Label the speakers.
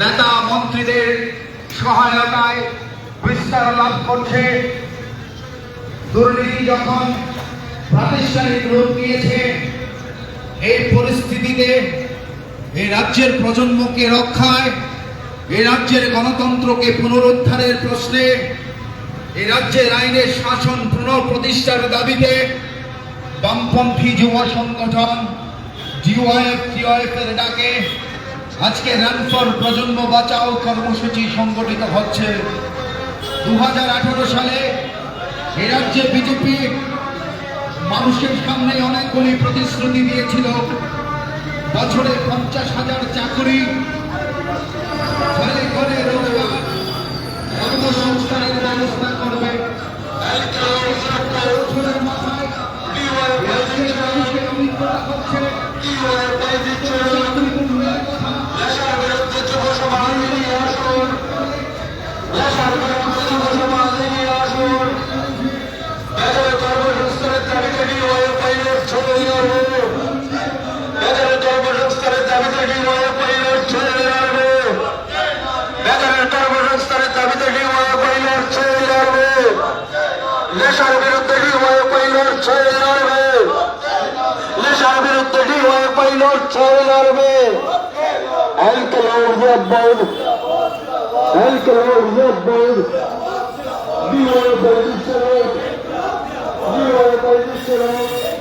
Speaker 1: নেতা মন্ত্রীদের সহায়তায় বিস্তার লাভ করছে। দুর্নীতি যখন প্রাতিষ্ঠানিক রূপ নিয়েছে, এই পরিস্থিতিতে এই রাজ্যের প্রজন্মকে রক্ষায়, এই রাজ্যের গণতন্ত্রকে পুনরুদ্ধারের প্রশ্নে, এই রাজ্যের আইনের শাসন পুনঃপ্রতিষ্ঠার দাবিতে বামপন্থী যুব সংগঠন জিওআইএফ টিওএফ এর ডাকে আজকে রান ফর প্রজন্ম বাঁচাও কর্মসূচি সংগঠিত হচ্ছে। দু হাজার আঠেরো সালে এ রাজ্যে বিজেপি মানুষের সামনে অনেকগুলি প্রতিশ্রুতি দিয়েছিল। বছরে পঞ্চাশ হাজার চাকরি ঘরে ঘরে রোজগার। কর্মসংস্থানের ব্যবস্থা করবে। বছরের মাথায়। হচ্ছে।
Speaker 2: নেশার বিরুদ্ধে ডিওয়াই পাইলট ছেড়ে লড়বে। নেশার বিরুদ্ধে ডিওয়াই পাইলট ছেড়ে লড়বে। Redbird Alcohol Redbird DY pilot ছেড়ে ডিওয়াই ছেড়ে